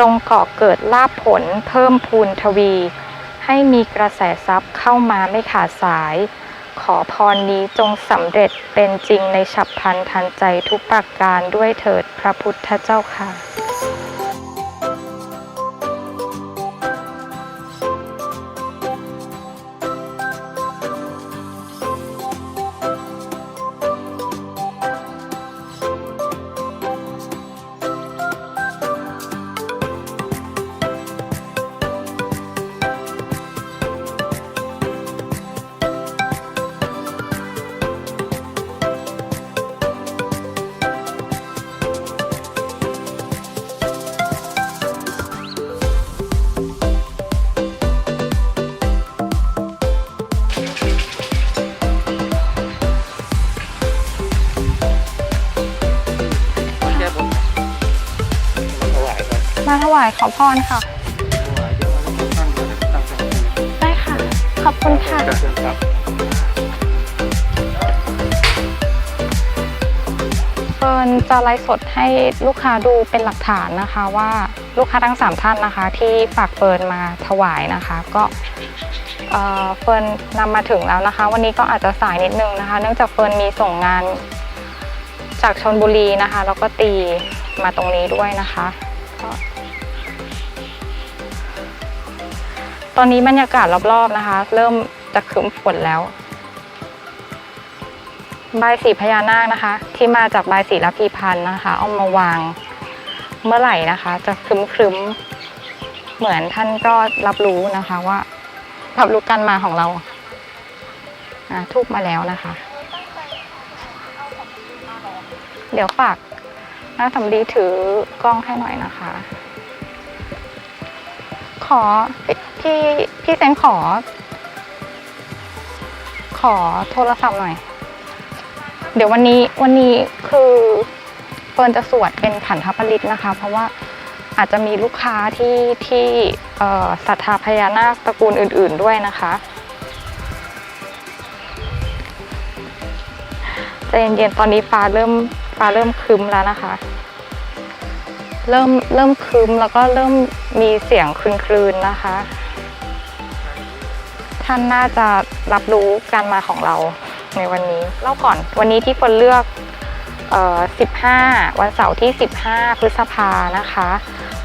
จงก่อเกิดลาภผลเพิ่มพูนทวี ให้มีกระแสทรัพย์เข้ามาไม่ขาดสาย ขอพรนี้จงสำเร็จเป็นจริงในฉับพลันทันใจทุกประการด้วยเถิดพระพุทธเจ้าค่ะ มาถวายขอพรค่ะถวายเดี๋ยวเราจะตั้งตั้งตรงนี้ได้ค่ะ ขอบคุณค่ะครับเฟิร์นจะไลฟ์สดให้ลูกค้าดูเป็นหลักฐานนะคะว่าลูกค้าทั้ง 3 ท่านนะคะ ที่ฝากเฟิร์นมาถวายนะคะ ก็เอ่อเฟิร์นนำมาถึงแล้วนะคะ วันนี้ก็อาจจะสายนิดนึงนะคะ เนื่องจากเฟิร์นมีส่งงานจากชนบุรีนะคะ แล้วก็ตีมาตรงนี้ด้วยนะคะก็ ตอนนี้บรรยากาศรอบๆนะคะ เริ่มจะครึ้มฝนแล้วใบสีพญานาคนะคะ ที่มาจากใบสีละพีพันธ์นะคะ เอามาวางเมื่อไหร่นะคะ จะครึ้มครึ้มๆเหมือนท่านก็รับรู้นะคะว่ารับรู้การมาของเราทูบมาแล้วนะคะ เดี๋ยวฝากน้าสำลีถือกล้องให้หน่อยนะคะ ขอพี่พี่เซนขอ ขอโทรศัพท์หน่อย เดี๋ยววันนี้วันนี้คือเฟิร์นจะสวดเป็นขันธปริตนะคะ เพราะว่าอาจจะมีลูกค้าที่ที่ศรัทธาพญานาคตระกูลอื่น ๆด้วยนะคะใจเย็นๆตอนนี้ฟ้าเริ่มฟ้าเริ่มครึ้มแล้วนะคะ เริ่มเริ่มครึ้มแล้วก็เริ่มมีเสียงคลืนๆนะคะ ท่านน่าจะรับรู้การมาของเราในวันนี้เล่าก่อนวันนี้ที่คนเลือกเอ่อ15 วันเสาร์ที่ 15 พฤษภานะคะ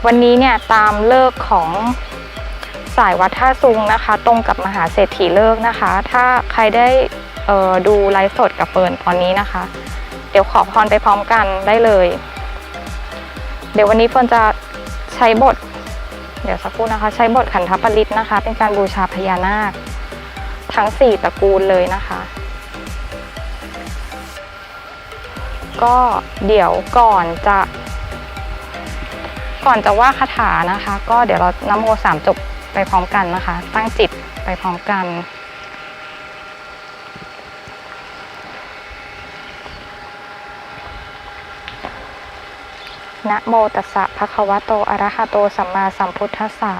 วันนี้เนี่ยตามเลิกของสายวัดท่าซุงนะคะ ตรงกับมหาเศรษฐีเลิกนะคะ ถ้าใครได้ดูไลฟ์สดกับเฟิร์นตอนนี้นะคะ เดี๋ยวขอพรไปพร้อมกันได้เลย เดี๋ยววันนี้เฟิร์นจะใช้บท เดี๋ยวสักครู่นะคะ ใช้บทขันธปริตนะคะ เป็นการบูชาพญานาค ทั้ง 4ตระกูลเลยนะคะ ก็เดี๋ยวก่อนจะก่อนจะว่าคาถานะคะ ก็เดี๋ยวเรานโมสามจบไปพร้อมกันนะคะ ตั้งจิตไปพร้อมกัน นะโมตัสสะภะคะวะโตอะระหะโตสัมมาสัมพุทธัสสะ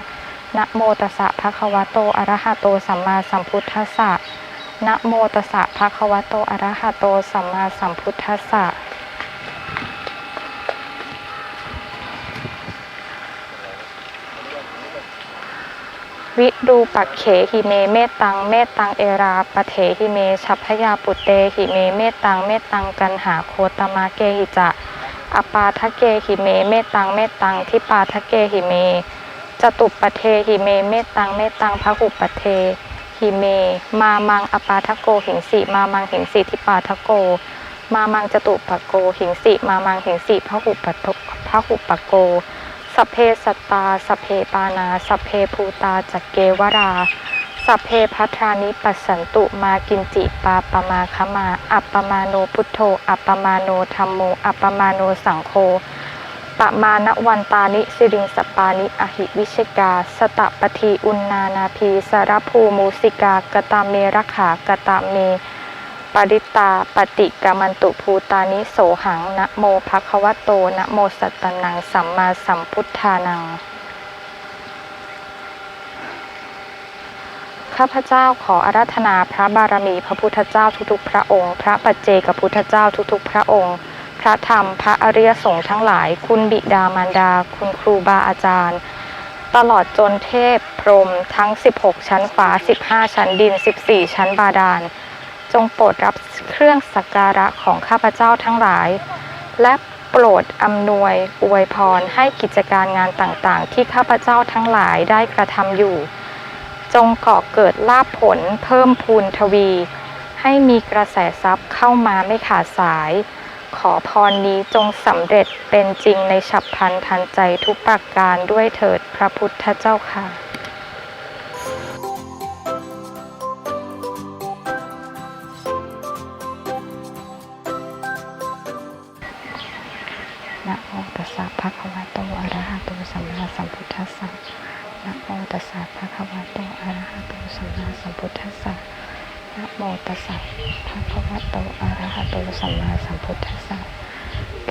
นะโมตัสสะภะคะวะโตอะระหะโตสัมมาสัมพุทธัสสะนะโมตัสสะภะคะวะโตอะระหะโตสัมมาสัมพุทธัสสะวิดูปักเขหิเมเมตตัง เมตตังเอราปะเถหิเมชัพพยาปุตเตหิเมเมตตัง เมตตังกันหาโคตมะเกหิจะ อปาทะเกหิเม เมตตัง เมตตัง ทิปาทะเกหิเม จตุปปเทหิเม เมตตัง เมตตังพระหุปเทหิเม มามังอปาทะโกหิงสิมามังหิงสิทิปาทะโก มามังจตุปโกหิงสิมามังหิงสิพระหุปทพระหุปโกสเพสัตตาสเพปานาสเพภูตาจักเกวรา สัพเพพัทรานิปัสสันตุมากินจิปาปมาคมา อัปปมาโนพุทโธ อัปปมาโนธรรมโม อัปปมาโนสังโฆปะมาณวันตานิสิริงสปานิอหิวิชกา สตะปทีอุณนานาพีสารภูมูสิกากตาเมรขากตาเม ปริตาปฏิกามันตุภูตานิโสหังนะโมภะคะวโตนะโมสัตตนังสัมมาสัมพุทธานัง ข้าพเจ้าขออาราธนาพระบารมีพระพุทธเจ้าทุกๆ พระองค์ พระปัจเจกพุทธเจ้าทุกๆ พระองค์ พระธรรมพระอริยสงฆ์ทั้งหลาย คุณบิดามารดา คุณครูบาอาจารย์ ตลอดจนเทพพรหมทั้ง 16 ชั้นฟ้า 15 ชั้นดิน 14 ชั้นบาดาล จงโปรดรับเครื่องสักการะของข้าพเจ้าทั้งหลาย และโปรดอำนวยอวยพรให้กิจการงานต่างๆ ที่ข้าพเจ้าทั้งหลายได้กระทำอยู่ จงก่อเกิดลาภผลเพิ่มพูนทวี ให้มีกระแสทรัพย์เข้ามาไม่ขาดสาย ขอพรนี้จงสำเร็จเป็นจริงในฉับพลันทันใจทุกประการด้วยเถิดพระพุทธเจ้าค่ะนะ ตัสสะภะคะวะโตอะระหะโตสัมมาสัมพุทธัสสะนะโมตัสสะภะคะวะโตอะระหะโตสัมมาสัมพุทธัสสะ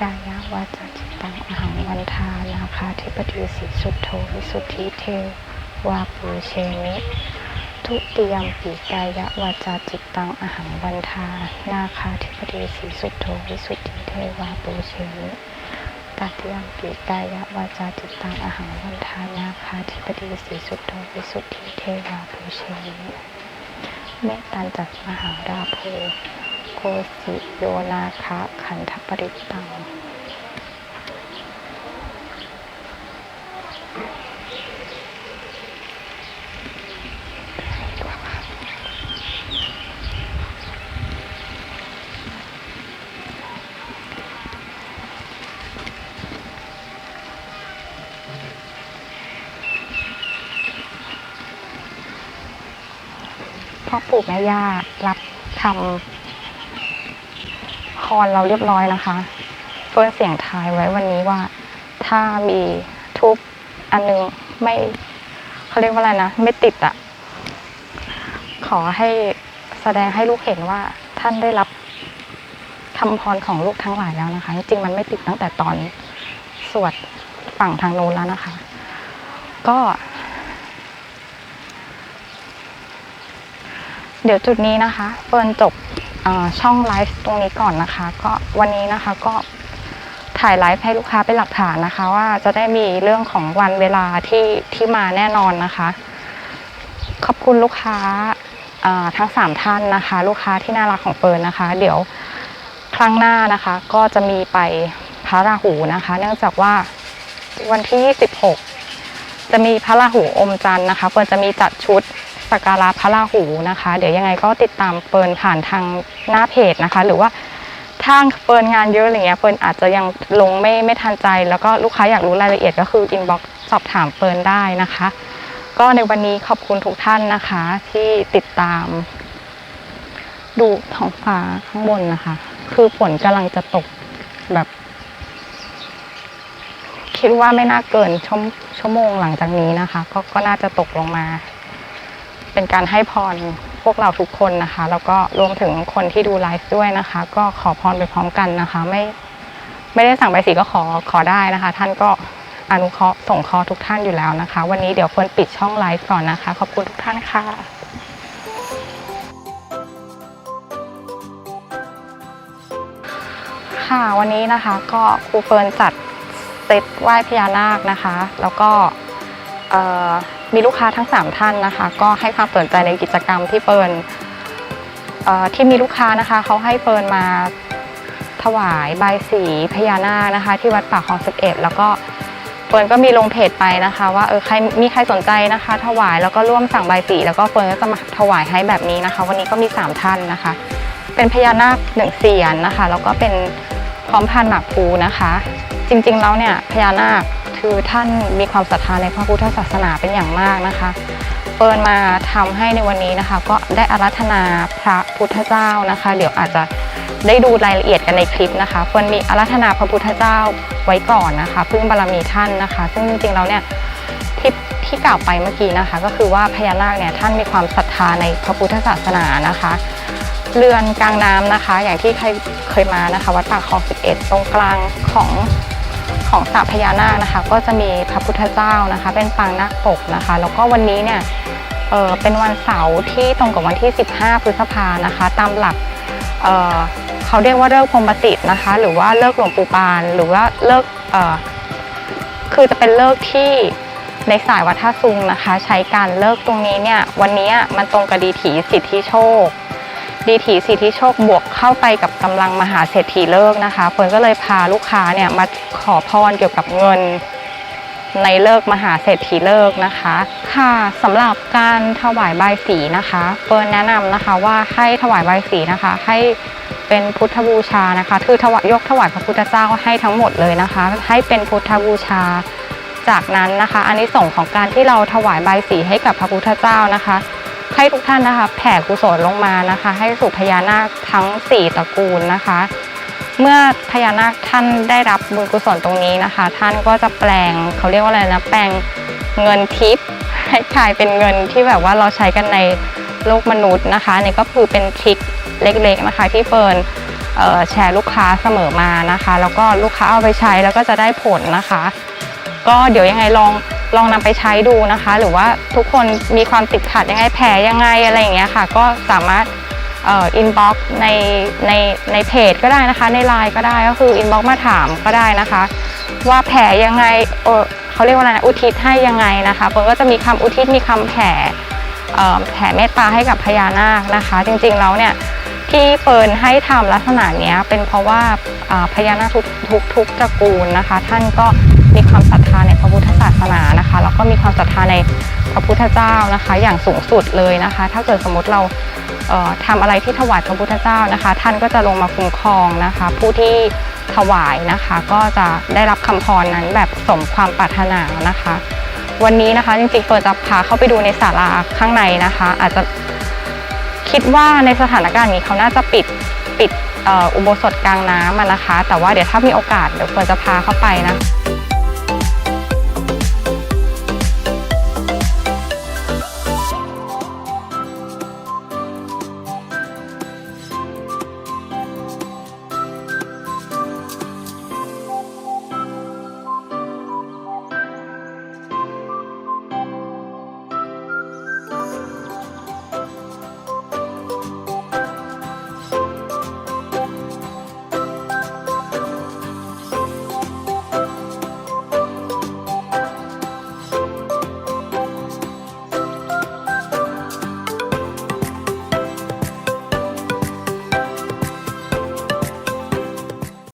กายาวาจาจิตตังอหังวันทานาคาธิปติสีสุทโธวิสุทธิเทวาปูเชมิทุติยมปีกายะวาจาจิตตังอหังวันทานาคาธิปติสีสุทโธวิสุทธิเทวาปูเชมิ ตัดยังปีกายะวาจาจิตตังอหังวันทานาคาธิปดีสีสุดโทวิสุทธิเทวาภูเชนิเมตตันจักมหาราภูโกสิโยนาคะขันธปริตตัง พ่อปู่แม่ย่ารับทำพรเราเรียบร้อยนะคะเฟิร์นเสียงทายไว้วันนี้ว่า ถ้ามีทุบอันนึงไม่เขาเรียกว่าอะไรนะ ไม่ติดอะขอให้แสดงให้ลูกเห็นว่าท่านได้รับคำพรของลูกทั้งหลายแล้วนะคะ จริงมันไม่ติดตั้งแต่ตอนสวด ฝั่งทางโน้นแล้วนะคะ ก็ เดี๋ยวจุดนี้นะคะเฟิร์นจบช่องไลฟ์ตรงนี้ก่อนนะคะ ก็วันนี้นะคะก็ถ่ายไลฟ์ให้ลูกค้าเป็นหลักฐานนะคะ ว่าจะได้มีเรื่องของวันเวลาที่ที่มาแน่นอนนะคะ ขอบคุณลูกค้าทั้งสามท่านนะคะ ลูกค้าที่น่ารักของเฟิร์นนะคะ เดี๋ยวครั้งหน้านะคะ ก็จะมีไปพระราหูนะคะ เนื่องจากว่า วันที่ 26 จะมีพระราหูอมจันทร์นะคะเฟิร์นจะมีจัดชุดสักการะพระราหูนะคะ เดี๋ยวยังไงก็ติดตามเฟิร์นผ่านทางหน้าเพจนะคะ หรือว่าถ้าเฟิร์นงานเยอะอะไรเงี้ยเฟิร์นอาจจะยังลงไม่ไม่ทันใจ แล้วก็ลูกค้าอยากรู้รายละเอียดก็คืออินบ็อกซ์สอบถามเฟิร์นได้นะคะ ก็ในวันนี้ขอบคุณทุกท่านนะคะ ที่ติดตาม ดูท้องฟ้าข้างบนนะคะ คือฝนกำลังจะตกแบบ คิดว่าไม่น่าเกินชั่วชั่วโมงหลังจากนี้นะคะ ก็ก็น่าจะตกลงมา เป็นการให้พรพวกเราทุกคนนะคะ แล้วก็รวมถึงคนที่ดูไลฟ์ด้วยนะคะ ก็ขอพรไปพร้อมกันนะคะ ไม่ไม่ได้สั่งใบสีก็ขอขอได้นะคะ ท่านก็อนุเคราะห์ส่งเคราะห์ทุกท่านอยู่แล้วนะคะ วันนี้เดี๋ยวเฟิร์นปิดช่องไลฟ์ก่อนนะคะ ขอบคุณทุกท่านค่ะค่ะวันนี้นะคะก็ครูเฟิร์นจัด เซตไหว้พญานาคนะคะ แล้วก็มีลูกค้าทั้ง 3 ท่านนะคะ ก็ให้ความสนใจในกิจกรรมที่เฟิร์นเอ่อที่มีลูกค้านะคะเขาให้เฟิร์นมาถวายใบยสีพญานาคนะคะ ที่วัดป่าคลองสิบเอ็ดแล้วก็เฟิร์นก็มีลงเพจไปนะคะ ว่าเออใครมีใครสนใจนะคะ ถวายแล้วก็ร่วมสั่งใบสีแล้วก็เฟิร์นก็จะมาถวายให้แบบนี้นะคะ วันนี้ก็มี 3 ท่านนะคะ เป็นพญานาคหนึ่งเสียนนะคะ แล้วก็เป็นพร้อมพันหมากภูนะคะ จริงๆแล้วเนี่ยพญานาคคือท่านมีความศรัทธาในพระพุทธศาสนาเป็นอย่างมากนะคะเปิดมาทำให้ในวันนี้นะคะ ก็ได้อารัธนาพระพุทธเจ้านะคะ เดี๋ยวอาจจะได้ดูรายละเอียดกันในคลิปนะคะเฟิร์นมีอารัธนาพระพุทธเจ้าไว้ก่อนนะคะพึ่งบารมีท่านนะคะ ซึ่งจริงๆแล้วเนี่ยที่ที่กล่าวไปเมื่อกี้นะคะ ก็คือว่าพญานาคเนี่ยท่านมีความศรัทธาในพระพุทธศาสนานะคะ เรือนกลางน้ำนะคะ อย่างที่ใครเคยมานะคะ วัดปากคลอง11 ตรงกลางของ ของสระพญานาคนะคะ ก็จะมีพระพุทธเจ้านะคะ เป็นปางนาคปกนะคะ แล้วก็วันนี้เนี่ยเเป็นวันเสาร์ที่ตรงกับวันที่ 15 พฤษภานะคะ ตามหลักเเขาเรียกว่าเลิกพรมจิตนะคะ หรือว่าเลิกหลวงปู่ปาน หรือว่าเลิกคือจะเป็นเลิกที่ในสายวัฒนซุงนะคะ ใช้การเลิกตรงนี้เนี่ยวันนี้มันตรงกับดีถีสิทธิโชค ดีถีสิทธิโชคบวกเข้าไปกับกำลังมหาเศรษฐีเลิกนะคะเฟิร์นก็เลยพาลูกค้าเนี่ยมาขอพรเกี่ยวกับเงินในเลิกมหาเศรษฐีเลิกนะคะ ค่ะสำหรับการถวายใบสีนะคะเฟิร์นแนะนำนะคะว่าให้ถวายใบสีนะคะ ให้เป็นพุทธบูชานะคะ คือถวายยกถวายพระพุทธเจ้าให้ทั้งหมดเลยนะคะ ให้เป็นพุทธบูชา จากนั้นนะคะอันนี้ส่งของการที่เราถวายใบสีให้กับพระพุทธเจ้านะคะ ให้ทุกท่านนะคะแผ่กุศลลงมานะคะ ให้สู่พญานาคทั้ง 4ตระกูลนะคะ เมื่อพญานาคท่านได้รับบุญกุศลตรงนี้นะคะ ท่านก็จะแปลงเขาเรียกว่าอะไรนะแปลงเงินทิพย์ให้กลายเป็นเงินที่แบบว่าเราใช้กันในโลกมนุษย์นะคะนี่ก็คือเป็นทริคเล็กๆนะคะ ที่เฟิร์นแชร์ลูกค้าเสมอมานะคะ แล้วก็ลูกค้าเอาไปใช้แล้วก็จะได้ผลนะคะ ก็เดี๋ยวยังไงลอง ลองนำไปใช้ดูนะคะ หรือว่าทุกคนมีความติดขัดยังไงแผลยังไงอะไรอย่างเงี้ยค่ะ ก็สามารถอินบ็อกซ์ในในในเพจก็ได้นะคะ ในไลน์ก็ได้ก็คืออินบ็อกซ์มาถามก็ได้นะคะ ว่าแผลยังไงเขาเรียกว่าอะไรอุทิศให้ยังไงนะคะผมก็จะมีคำอุทิศมีคำแผ่แผ่เมตตาให้กับพญานาคนะคะ จริงๆแล้วเนี่ยที่เฟิร์นให้ทำลักษณะเนี้ยเป็นเพราะว่าอ่าพญานาคทุกทุกทุกตระกูลนะคะ ท่านก็มีความศรัทธาในพระพุทธศาสนา ในพระพุทธเจ้านะคะ อย่างสูงสุดเลยนะคะ ถ้าเกิดสมมติเราเอ่อทำอะไรที่ถวายพระพุทธเจ้านะคะ ท่านก็จะลงมาคุ้มครองนะคะ ผู้ที่ถวายนะคะ ก็จะได้รับคำพรนั้นแบบสมความปรารถนานะคะ วันนี้นะคะจริงๆเปิดจะพาเข้าไปดูในศาลาข้างในนะคะ อาจจะคิดว่าในสถานการณ์นี้เขาน่าจะปิดปิดอุโบสถกลางน้ำนะคะ แต่ว่าเดี๋ยวถ้ามีโอกาสเดี๋ยวเฟิร์นจะพาเข้าไปนะ